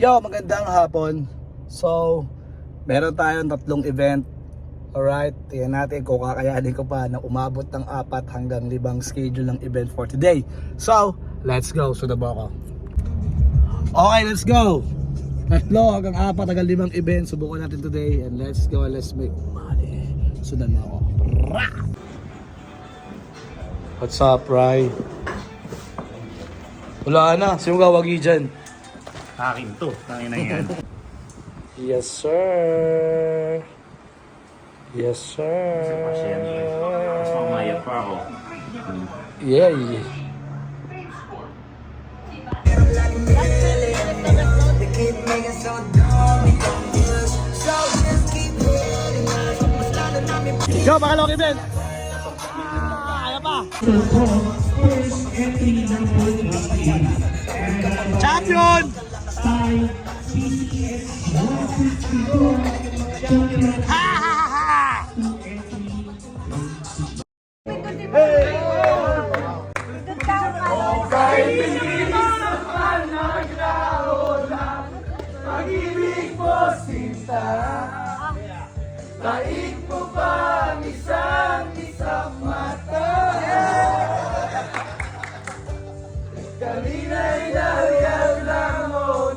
Yo, magandang hapon. So, meron tayong tatlong event. Alright, tingnan natin kung kakayanin ko pa na umabot ng apat hanggang limang schedule ng event for today. So, let's go. Mo ako. Okay, let's go. Tatlo hanggang apat hanggang limang event. Subukan natin today. And let's go. Let's make money. Sunod mo ako. What's up, Rai? Wala na. Sino gawagi dyan? Akin to. Tangin na yan. Yes, sir. Yes, sir. Mas mamaya pa ako. Yeah, yeah. Yo, pakalong event! Ah, Kaya pa! Champion! by BTS 162 Champion Pag-ibig mo, sinta Taig po pa ang isang isang mata Kalina'y dahil